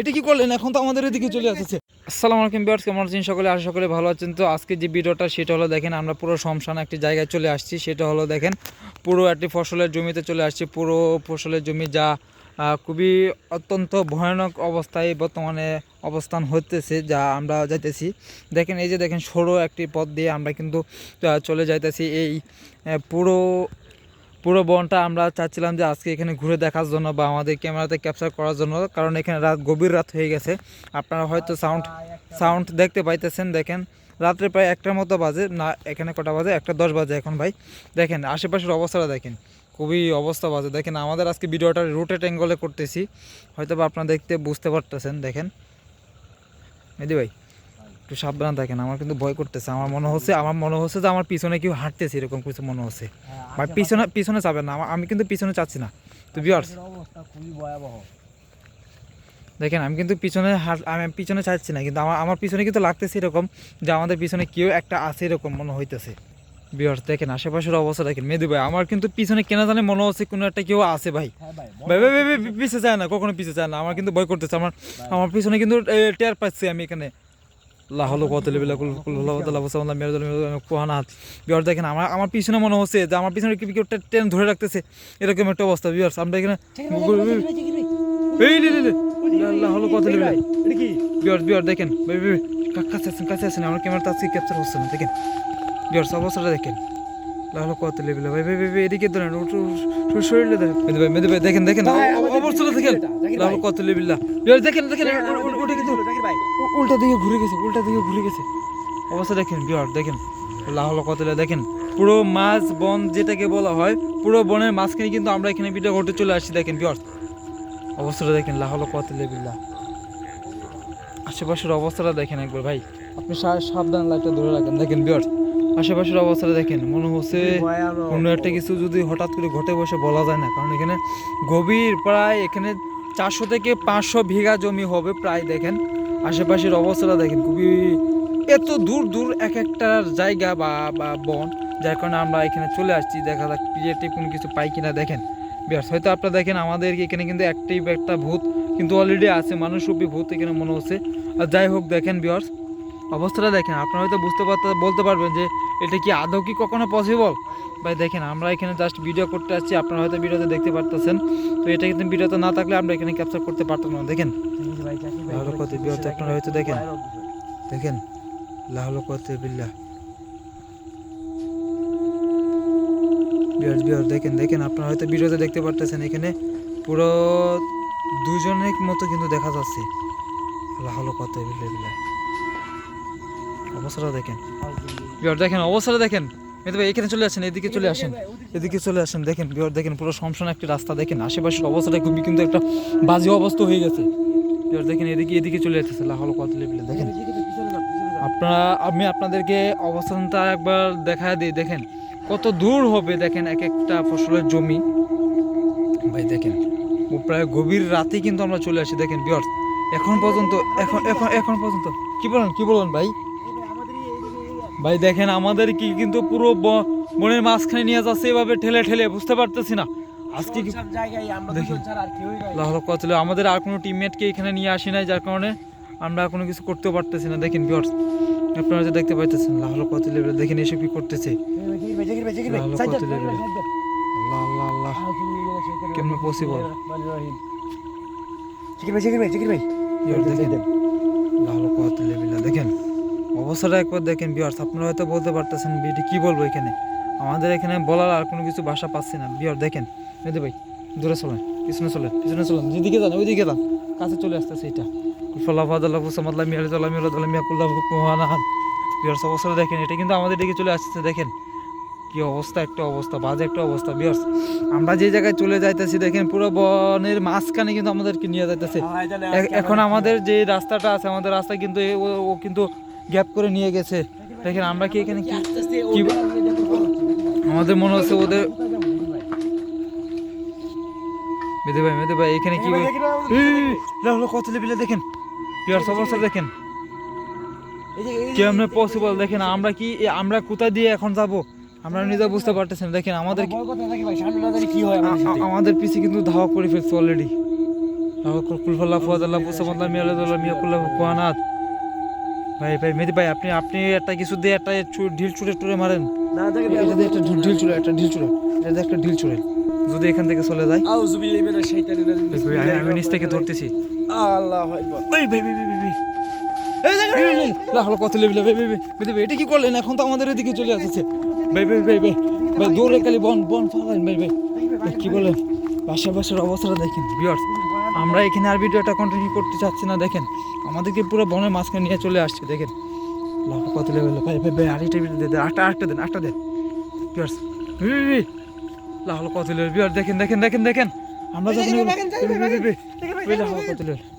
এটা করলেন? এখন তো আমাদের চলে সকলে? সকলে ভালো আজকে যে সেটা হলো দেখেন, আমরা পুরো শমশান একটি জায়গায় চলে আসছি। সেটা হলো দেখেন, পুরো একটি ফসলের জমিতে চলে আসছি। পুরো ফসলের জমি যা খুবই অত্যন্ত ভয়ানক অবস্থায় বর্তমানে অবস্থান হতেছে যা আমরা যাইতেছি। দেখেন, এই যে দেখেন, সরু একটি পথ দিয়ে আমরা কিন্তু চলে যাইতেছি। এই পুরো পুরো বনটা আমরা চাচ্ছিলাম যে আজকে এখানে ঘুরে দেখার জন্য বা আমাদের ক্যামেরাতে ক্যাপচার করার জন্য, কারণ এখানে রাত গভীর রাত হয়ে গেছে। আপনারা হয়তো সাউন্ড সাউন্ড দেখতে পাইতেছেন, দেখেন। রাত্রে প্রায় একটার মতো বাজে, না, এখানে কটা বাজে? একটা দশ বাজে এখন ভাই। দেখেন, আশেপাশের অবস্থাটা দেখেন। খুবই অবস্থা বাজে। দেখেন, আমাদের আজকে ভিডিওটা রুটেড অ্যাঙ্গলে করতেছি। হয়তো বা আপনারা দেখতে বুঝতে পারতেছেন, দেখেন। মেদি ভাই। একটু সাবধান থাকেন আমার কিন্তু ভয় করতেছে। আমার মনে হচ্ছে আমার মনে হচ্ছে যে আমার পিছনে কেউ হাঁটতেছে এরকম কিছু মনে হচ্ছে। ভাই পিছনে পিছনে যাবেন না আমি কিন্তু পিছনে চাচ্ছি না তো বিয়ার্স খুবই ভয়াবহ। দেখেন আমি কিন্তু পিছনে হাঁট আমি পিছনে চাচ্ছি না কিন্তু আমার আমার পিছনে কিন্তু লাগতেছে এরকম যে আমাদের পিছনে কেউ একটা আছে এরকম মনে হইতেছে। বিয়ার্স দেখেন আশেপাশের অবস্থা দেখেন। মেদু ভাই আমার কিন্তু পিছনে কেনা জানে মনে হচ্ছে কোনো একটা কেউ আছে ভাই। হ্যাঁ ভাই ভাই ভাই ভাই, ভাই, ভাই, পিছে যায় না কখনো পিছে যায় না আমার কিন্তু ভয় করতেছে আমার আমার পিছনে কিন্তু টের পাচ্ছি আমি এখানে। কত লেবেলা কুল কুল হলো আল্লাহ দেখেন আমার আমার পিছনে মনে হচ্ছে যে আমার পিছনে কেউ ট্রেন ধরে রাখতেছে। এরকম একটা অবস্থা বিয়ার আমরা এখানে আল্লাহ হলো কত লেবেলা বিয়ার বিয়ার দেখেন কাছে আছেন কাছে আছেন। আমার ক্যামেরাটা আজকে ক্যাপচার হচ্ছে না দেখেন। বিয়ার অবস্থাটা দেখেন। লাহলো কত লেবেলা ভাই ভাই এদিকে ধরেন শরীরে দেখেন মেদে ভাই মেদে ভাই দেখেন দেখেন। আমাদের অবস্থাটা দেখেন। লাহলো ভাই। কত লেবেলা বিয়ার দেখেন দেখেন ওটা কিন্তু উল্টা দিকে ঘুরে গেছে উল্টা দিকে ঘুরে গেছে। অবস্থা দেখেন বিহার দেখেন। লাহল কতলে দেখেন পুরো মাছ বন যেটাকে বলা হয় পুরো বনের মাঝখানে কিন্তু আমরা এখানে ভিডিও করতে চলে আসছি দেখেন বিহার। অবস্থাটা দেখেন লাহল কতলে বিল্লা আশেপাশের অবস্থাটা দেখেন একবার ভাই। আপনি সাবধান লাইটটা ধরে রাখেন দেখেন বিহার। আশেপাশের অবস্থাটা দেখেন মনে হচ্ছে কোনো একটা কিছু যদি হঠাৎ করে ঘটে বসে বলা যায় না কারণ এখানে গভীর প্রায় এখানে চারশো থেকে পাঁচশো বিঘা জমি হবে প্রায় দেখেন। আশেপাশের অবস্থাটা দেখেন, খুবই এত দূর দূর এক একটা জায়গা বা বা বন, যার কারণে আমরা এখানে চলে আসছি, দেখা যাক পিএটি কোনো কিছু পাই কিনা দেখেন। বিয়ার্স, হয়তো আপনারা দেখেন আমাদের এখানে কিন্তু একটাই একটা ভূত কিন্তু অলরেডি আছে মানুষ রূপী ভূত এখানে মনে হচ্ছে। আর যাই হোক, দেখেন বিয়ার্স অবস্থাটা দেখেন, আপনারা হয়তো বুঝতে পারতে, বলতে পারবেন যে এটা কি আদৌ কি কখনো পসিবল ভাই, দেখেন, আমরা এখানে জাস্ট ভিডিও করতে আসছি, আপনারা হয়তো ভিডিওতে দেখতে পারতেছেন। তো এটা কিন্তু ভিডিওতে না থাকলে আমরা এখানে ক্যাপচার করতে পারতাম না, দেখেন। বিয়ারটা আপনারা হয়তো দেখেন। দেখেন, লাহলো কত বিল্লা বিয়ার বিয়ার দেখেন দেখেন, আপনারা হয়তো ভিডিওতে দেখতে পারতেছেন এখানে পুরো দুজনের মতো কিন্তু দেখা যাচ্ছে, লাহলো কত বিল্লা বিল্লা অবস্থাটা দেখেন। বিয়ার দেখেন, অবস্থাটা দেখেন। মেয়েদের ভাই, এখানে চলে আসেন, এদিকে চলে আসেন। এদিকে চলে আসেন, দেখেন বিহার দেখেন, পুরো সমসন একটি রাস্তা, দেখেন, আশেপাশের অবস্থাটা খুবই কিন্তু একটা বাজে অবস্থা হয়ে গেছে। বিহার দেখেন, এদিকে এদিকে চলে যেতেছে লাহল কত লেভেলে দেখেন। আপনারা, আমি আপনাদেরকে অবস্থানটা একবার দেখা দিই, দেখেন, কত দূর হবে, দেখেন, এক একটা ফসলের জমি। ভাই, দেখেন প্রায় গভীর রাতে কিন্তু আমরা চলে আসি, দেখেন বিহার এখন পর্যন্ত, এখন এখন এখন পর্যন্ত। কি বলেন কি বলেন ভাই? ভাই দেখেন আমাদের কি কিন্তু পুরো বনের মাঝখানে নিয়ে যাচ্ছে এভাবে ঠেলে ঠেলে বুঝতে পারতেছি না। আজকে কি দেখি। আমাদের আর কোনো টিমমেটকে এখানে নিয়ে আসি নাই যার কারণে আমরা কোনো কিছু করতেও পারতেছি না। দেখেন বিয়ার্স আপনারা যে দেখতে পাইতেছেন লাহল কতলে দেখেন এসব কি করতেছে। কত। আল্লাহ আল্লাহ আল্লাহ। কেমনে possible? জাকির ভাই জাকির ভাই জাকির ভাই। বিয়ার দেখেন। লাহল কতলে দেখেন। অবস্থাটা একবার দেখেন বিয়ার্স আপনারা হয়তো বলতে পারতেছেন বিটি কি বলব এখানে? আমাদের এখানে বলার আর কোনো কিছু ভাষা পাচ্ছি না। বিয়ার দেখেন মেদে ভাই দূরে চলেন পিছনে চলেন পিছনে চলেন যেদিকে যান ওইদিকে যান কাছে চলে আসতেছে এটা। বিয়ার্স দেখেন এটা কিন্তু আমাদের দিকে চলে আসতেছে দেখেন। কি অবস্থা একটা অবস্থা বাজে একটা অবস্থা বিয়ার্স আমরা যে জায়গায় চলে যাইতেছি দেখেন পুরো বনের মাঝখানে কিন্তু আমাদেরকে নিয়ে যাইতেছে। এখন আমাদের যে রাস্তাটা আছে আমাদের রাস্তা কিন্তু ও কিন্তু গ্যাপ করে নিয়ে গেছে। দেখেন আমরা কি এখানে কি আমাদের মনে হচ্ছে ওদের মেদে ভাই মেদে ভাই এখানে কি হলো কত লেভেলে দেখেন। পিয়ার্স অবস্থা দেখেন। কেমনে পসিবল দেখেন আমরা কি আমরা কোথা দিয়ে এখন যাব? আমরা নিজে বুঝতে পারতেছি না দেখেন আমাদের আমাদের পিছে কিন্তু ধাওয়া করে ফেলছে অলরেডি কুলফাল্লাহ ফুয়াদাল্লাহ বুসামাল্লাহ মিয়ালাদুল্লাহ মিয়াকুল্লাহ কুয়ানাথ ভাই ভাই মেদি ভাই আপনি আপনি একটা কিছু দিয়ে একটা ঢিল চুড়ে টুড়ে মারেন না এটা দিয়ে একটা ঢিল চুড়ে একটা ঢিল চুড়ে এটা দিয়ে একটা ঢিল চুড়ে যদি এখান থেকে চলে যায় আউযু বিল্লাহি মিনাশ শাইতানির রাজিম আমি- নিচ থেকে ধরতেছি আল্লাহু আকবার ভাই ভাই ভাই ভাই দেখেন কত লেভেল এটা কি করলেন এখন তো আমাদের এদিকে চলে আসছে ভাই ভাই ভাই ভাই ভাই দৌড়ে খালি বন বন ফালাইন ভাই ভাই ভাই, কি বলেন বাসা বাসার অবস্থাটা দেখেন বিয়ার্স আমরা এখানে আর ভিডিওটা কন্টিনিউ করতে চাচ্ছি না দেখেন। আমাদেরকে পুরো বনের মাঝখানে নিয়ে চলে আসছে দেখেন। লা কত লেভেল ভাই ভাই ভাই আরেকটা ভিডিও দে আটটা আটটা দেন আটটা দেন। লা কত লেভেল বিয়ার দেখেন দেখেন দেখেন দেখেন। আমরা যখন কত লেভেল